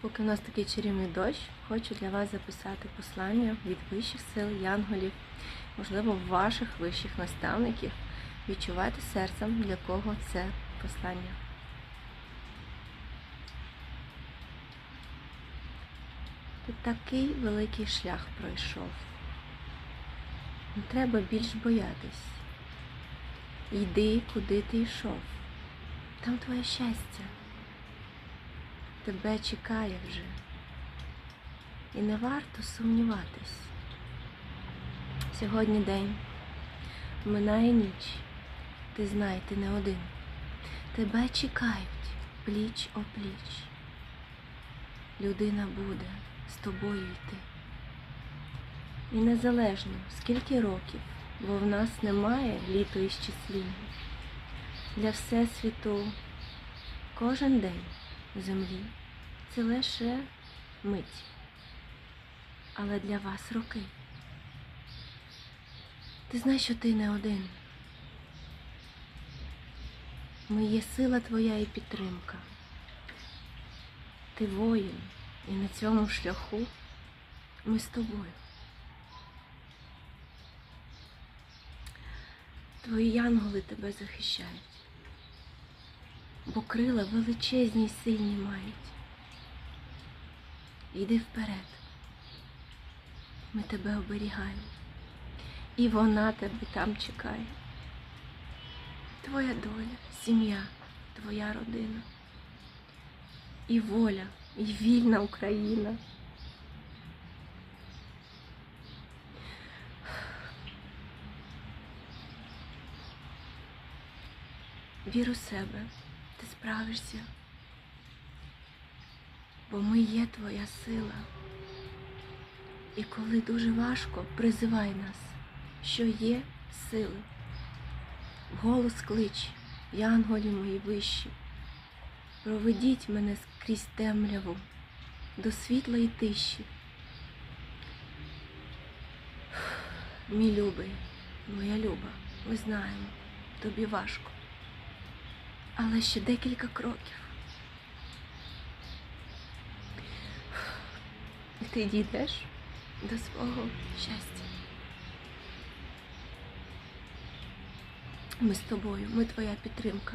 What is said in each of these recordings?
Поки у нас такий чарівний дощ, хочу для вас записати послання від вищих сил янголів, можливо, ваших вищих наставників. Відчувайте серцем, для кого це послання. Ти такий великий шлях пройшов. Не треба більш боятись. Йди, куди ти йшов. Там твоє щастя. Тебе чекає вже. І не варто сумніватись. Сьогодні день, минає ніч. Ти знай, ти не один. Тебе чекають пліч опліч. Людина буде з тобою йти. І незалежно, скільки років, бо в нас немає літо і літоісчисління. Для Всесвіту кожен день землі це лише мить. Але для вас роки. Ти знаєш, що ти не один. Ми є сила твоя і підтримка. Ти воїн, і на цьому шляху ми з тобою. Твої янголи тебе захищають, бо крила величезні й сильні мають. Йди вперед, ми тебе оберігаємо, і вона тебе там чекає. Твоя доля, сім'я, твоя родина, і воля, і вільна Україна. Вір у себе, ти справишся, бо ми є твоя сила. І коли дуже важко, призивай нас, що є сили. Голос клич, янголі мої вищі, проведіть мене скрізь темряву до світла і тиші. Мій любий, моя люба, ми знаємо, тобі важко але ще декілька кроків. І ти дійдеш до свого щастя. Ми з тобою, ми твоя підтримка.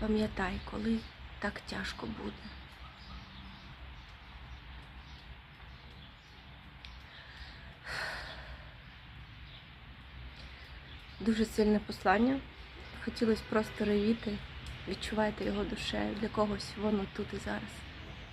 Пам'ятай, коли так тяжко буде. Дуже сильне послання. Хотілося просто ревіти. Відчувайте його душею. Для когось воно тут і зараз.